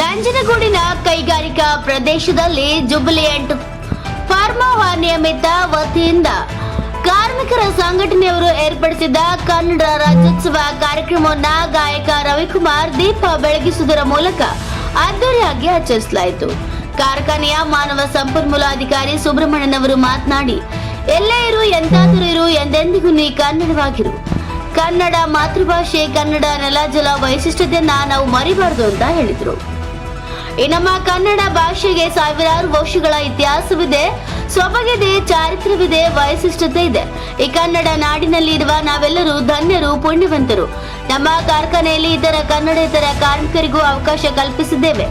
ನಂಜನಗೂಡಿನ ಕೈಗಾರಿಕಾ ಪ್ರದೇಶದಲ್ಲಿ ಜುಬಿಲಿಯಂಟ್ ಫಾರ್ಮಾವಾ ನಿಯಮಿತ ವತಿಯಿಂದ ಕಾರ್ಮಿಕರ ಸಂಘಟನೆಯವರು ಏರ್ಪಡಿಸಿದ ಕನ್ನಡ ರಾಜ್ಯೋತ್ಸವ ಕಾರ್ಯಕ್ರಮವನ್ನ ಗಾಯಕ ರವಿಕುಮಾರ್ ದೀಪ ಬೆಳಗಿಸುವುದರ ಮೂಲಕ ಅದ್ದೂರಿಯಾಗಿ ಆಚರಿಸಲಾಯಿತು. ಕಾರ್ಖಾನೆಯ ಮಾನವ ಸಂಪನ್ಮೂಲ ಅಧಿಕಾರಿ ಸುಬ್ರಹ್ಮಣ್ಯನ್ ಅವರು ಮಾತನಾಡಿ, ಎಲ್ಲೇ ಇರು, ಎಂತಾದರೂ ಇರು, ಎಂದೆಂದಿಗೂ ನೀ ಕನ್ನಡವಾಗಿರು. ಕನ್ನಡ ಮಾತೃಭಾಷೆ, ಕನ್ನಡ ನೆಲ ಜಲ ವೈಶಿಷ್ಟ್ಯತೆಯನ್ನ ನಾವು ಮರಿಬಾರದು ಅಂತ ಹೇಳಿದ್ರು. ಈ ನಮ್ಮ ಕನ್ನಡ ಭಾಷೆಗೆ ಸಾವಿರಾರು ವರ್ಷಗಳ ಇತಿಹಾಸವಿದೆ. ಸೊಬಗಿದೆ, ಚಾರಿತ್ರ್ಯವಿದೆ, ವೈಶಿಷ್ಟ್ಯತೆ ಇದೆ. ಈ ಕನ್ನಡ ನಾಡಿನಲ್ಲಿ ಇರುವ ನಾವೆಲ್ಲರೂ ಧನ್ಯರು, ಪುಣ್ಯವಂತರು. ನಮ್ಮ ಕಾರ್ಖಾನೆಯಲ್ಲಿ ಇತರ ಕನ್ನಡೇತರ ಕಾರ್ಮಿಕರಿಗೂ ಅವಕಾಶ ಕಲ್ಪಿಸಿದ್ದೇವೆ.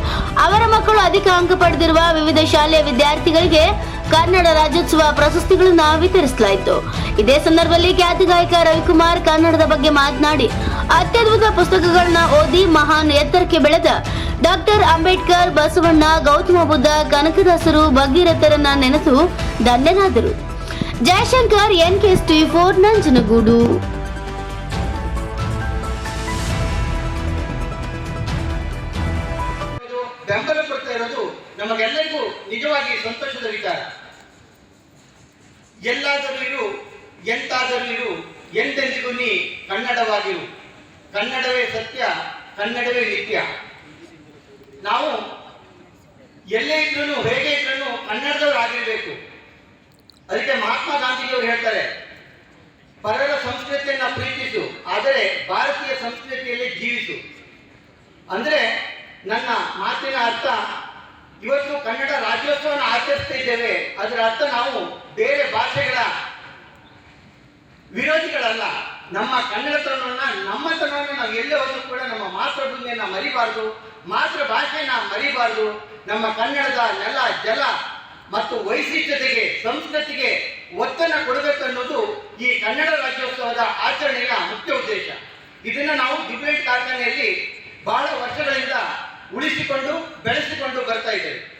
ಅವರ ಮಕ್ಕಳು ಅಧಿಕ ಅಂಕ ಪಡೆದಿರುವ ವಿವಿಧ ಶಾಲೆಯ ವಿದ್ಯಾರ್ಥಿಗಳಿಗೆ ಕನ್ನಡ ರಾಜ್ಯೋತ್ಸವ ಪ್ರಶಸ್ತಿಗಳನ್ನು ವಿತರಿಸಲಾಯಿತು. ಇದೇ ಸಂದರ್ಭದಲ್ಲಿ ಖ್ಯಾತ ಗಾಯಕ ರವಿಕುಮಾರ್ ಕನ್ನಡದ ಬಗ್ಗೆ ಮಾತನಾಡಿ, ಅತ್ಯದ್ಭುತ ಪುಸ್ತಕಗಳನ್ನ ಓದಿ ಮಹಾನ್ ಎತ್ತರಕ್ಕೆ ಬೆಳೆದ ಡಾಕ್ಟರ್ ಅಂಬೇಡ್ಕರ್ ಬಸವಣ್ಣ ಗೌತಮ ಬುದ್ಧ ಕನಕದಾಸರು ಭಗೀರಥರನ್ನ ನೆನೆಸು ದಂಡನಾದರು Jayashankar N K T for Nanjangud. ಬೆಂಬಲ ಕೊಡ್ತಾ ಇರೋದು ನಮಗೆಲ್ಲರಿಗೂ ನಿಜವಾಗಿ ಸಂತೋಷದ ವಿಚಾರ. ಎಲ್ಲಾದರೂ ಇರು ಎಂತಾದರೂ ಇರು ಎಂದೆಂದಿಗೂ ನೀ ಕನ್ನಡವಾಗಿರು. ಕನ್ನಡವೇ ಸತ್ಯ, ಕನ್ನಡವೇ ನಿತ್ಯ. ಎಲ್ಲೇ ಇದ್ರೂ ಹೇಗೆ ಇದ್ರೂ ಕನ್ನಡದವ್ರು ಆಗಿರಬೇಕು. ಅದಕ್ಕೆ ಮಹಾತ್ಮ ಗಾಂಧೀಜಿಯವರು ಹೇಳ್ತಾರೆ, ಪರರ ಸಂಸ್ಕೃತಿಯನ್ನ ಪ್ರೀತಿಸು, ಆದರೆ ಭಾರತೀಯ ಸಂಸ್ಕೃತಿಯಲ್ಲಿ ಜೀವಿಸು. ಅಂದ್ರೆ ನನ್ನ ಮಾತಿನ ಅರ್ಥ, ಇವತ್ತು ಕನ್ನಡ ರಾಜ್ಯೋತ್ಸವನ ಆಚರಿಸ್ತಾ ಇದ್ದೇವೆ ಅದರ ಅರ್ಥ ನಾವು ಬೇರೆ ಭಾಷೆಗಳ ವಿರೋಧಿಗಳಲ್ಲ. ನಮ್ಮ ಕನ್ನಡತನವನ್ನ, ನಮ್ಮತನವನ್ನು ನಾವು ಎಲ್ಲೇ ಹೋದ್ರೂ ಕೂಡ ನಮ್ಮ ಮಾತೃಭೂಮಿಯನ್ನ ಮರಿಬಾರ್ದು ಮಾತೃ ಭಾಷೆಯನ್ನ ಮರಿಬಾರ್ದು. ನಮ್ಮ ಕನ್ನಡದ ನೆಲ, ಜಲ ಮತ್ತು ವೈಶಿಷ್ಟ್ಯತೆಗೆ, ಸಂಸ್ಕೃತಿಗೆ ಒತ್ತನ್ನು ಕೊಡಬೇಕು ಅನ್ನೋದು ಈ ಕನ್ನಡ ರಾಜ್ಯೋತ್ಸವದ ಆಚರಣೆಯ ಮುಖ್ಯ ಉದ್ದೇಶ. ಇದನ್ನ ನಾವು ಡಿಬೇಟ್ ಕಾರ್ಖಾನೆಯಲ್ಲಿ ಬಹಳ ವರ್ಷಗಳಿಂದ ಉಳಿಸಿಕೊಂಡು, ಬೆಳೆಸಿಕೊಂಡು ಬರ್ತಾ ಇದ್ದೇವೆ.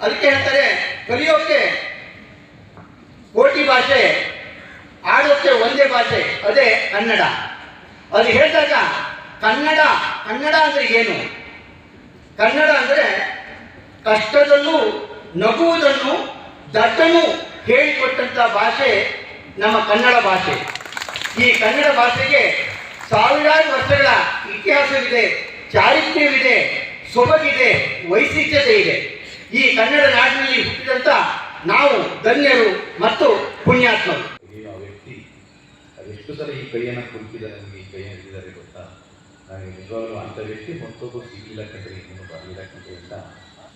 ಅದಕ್ಕೆ ಹೇಳ್ತಾರೆ, ಕಲಿಯೋಕೆ ಕೋಟಿ ಭಾಷೆ, ಆಡೋಕೆ ಒಂದೇ ಭಾಷೆ, ಅದೇ ಕನ್ನಡ. ಅದು ಹೇಳಿದಾಗ ಕನ್ನಡ ಕನ್ನಡ ಅಂದ್ರೆ ಏನು? ಕನ್ನಡ ಅಂದ್ರೆ ಕಷ್ಟದಲ್ಲೂ ನಗುವುದನ್ನು ದಟ್ಟನು ಹೇಳಿಕೊಟ್ಟಂತ ಭಾಷೆ ನಮ್ಮ ಕನ್ನಡ ಭಾಷೆ. ಈ ಕನ್ನಡ ಭಾಷೆಗೆ ಸಾವಿರಾರು ವರ್ಷಗಳ ಇತಿಹಾಸವಿದೆ, ಚಾರಿತ್ರ್ಯವಿದೆ, ಸೊಬಗಿದೆ ವೈಶಿಷ್ಟ್ಯತೆ ಇದೆ ಈ ಕನ್ನಡ ನಾಡಿನಲ್ಲಿ ಹುಟ್ಟಿದಂತ ನಾವು ಧನ್ಯರು ಮತ್ತು ಪುಣ್ಯಾತ್ಮರು. ವ್ಯಕ್ತಿ ಸಲ ಈ ಕೈಯನ್ನು ಕುರಿತಿದ್ದಾರೆ ನಮಗೆ ಈ ಕೈಯನ್ನು ಹಿಡಿದರೆ ಗೊತ್ತಾ? ನನಗೆ ನಿಜವಾಗ್ಲೂ ಅಂಥ ವ್ಯಕ್ತಿ ಮತ್ತೊಬ್ಬರು ಸಿಗಲಿಲ್ಲ ಕಂಡ್ರೆ ಬರಲಿಲ್ಲ ಕಂಡ್ರೆ ಅಂತ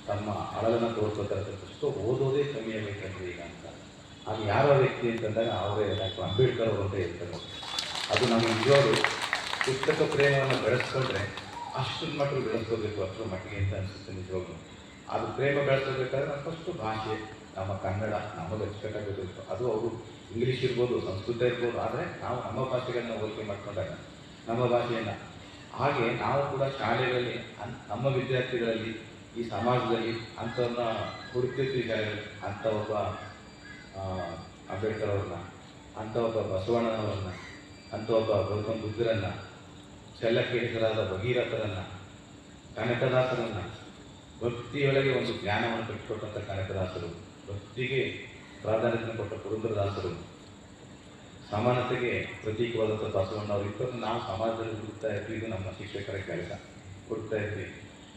ತಮ್ಮ ಅಳಲನ್ನು ತೋರ್ಸ್ಕೊತಾರೆ ಫಸ್ಟು ಓದೋದೇ ಕಮ್ಮಿ ಆಗಬೇಕಂದ್ರೆ ಈಗ ಅಂತ. ಅದು ಯಾರ ವ್ಯಕ್ತಿ ಅಂತಂದಾಗ ಅವರೇ ಡಾಕ್ಟರ್ ಅಂಬೇಡ್ಕರ್ ಅವರು ಅಂತ ಹೇಳ್ತಾರೆ. ಅದು ನಮ್ಮ ನಿಜವಾಗ್ಲೂ ಪುಸ್ತಕ ಪ್ರೇಮವನ್ನು ಬೆಳೆಸ್ಕೊಂಡ್ರೆ ಅಷ್ಟು ಮಟ್ಟಿಗೆ ಬೆಳೆಸ್ಕೋಬೇಕು ಅಷ್ಟರ ಮಟ್ಟಿಗೆ ಅಂತ ಅನಿಸುತ್ತೆ ನಿಜವಾಗ್ಲೂ. ಅದು ಪ್ರೇಮ ಬೆಳೆಸ್ಕೋಬೇಕಾದ್ರೆ ನಾವು ಫಸ್ಟು ಭಾಷೆ, ನಮ್ಮ ಕನ್ನಡ ನಮಗೆ ಅಚ್ಚುಕಟ್ಟಾಗಬೇಕು ಅದು ಅವರು ಇಂಗ್ಲೀಷ್ ಇರ್ಬೋದು, ಸಂಸ್ಕೃತ ಇರ್ಬೋದು, ಆದರೆ ನಾವು ನಮ್ಮ ಭಾಷೆಗಳನ್ನ ಹೋಲಿಕೆ ಮಾಡ್ಕೊಂಡಾಗ ನಮ್ಮ ಭಾಷೆಯನ್ನು. ಹಾಗೆ ನಾವು ಕೂಡ ಶಾಲೆಗಳಲ್ಲಿ, ನಮ್ಮ ವಿದ್ಯಾರ್ಥಿಗಳಲ್ಲಿ ಈ ಸಮಾಜದಲ್ಲಿ ಅಂಥವ್ರನ್ನ ಹುಡುಕ್ತಿರ್ತೀವಿ ಅಂಥ ಒಬ್ಬ ಅಂಬೇಡ್ಕರ್ ಅವ್ರನ್ನ ಅಂಥ ಒಬ್ಬ ಬಸವಣ್ಣನವ್ರನ್ನ ಅಂಥ ಒಬ್ಬ ಗೌತಮ್ ಬುದ್ಧರನ್ನ ಚೆಲ್ಲಕ್ಕೆ ಹೆಸರಾದ ಭಗೀರಥರನ್ನ, ಕನಕದಾಸರನ್ನ, ಭಕ್ತಿಯೊಳಗೆ ಒಂದು ಜ್ಞಾನವನ್ನು ಕಟ್ಟಿಕೊಟ್ಟಂಥ ಕನಕದಾಸರು ಭಕ್ತಿಗೆ ಪ್ರಾಧಾನ್ಯತೆ ಕೊಟ್ಟ ಪುರಂದರದಾಸರು ಸಮಾನತೆಗೆ ಪ್ರತೀಕವಾದಂಥ ಬಸವಣ್ಣವರು ಇಬ್ಬರನ್ನು ನಾವು ಸಮಾಜದಲ್ಲಿ ಹುಡುಕ್ತಾ ಇರ್ತೀವಿ ಇದು ನಮ್ಮ ಶಿಕ್ಷಕರ ಕೆಲಸ. ಹುಡುಕ್ತಾ ಇರ್ತೀವಿ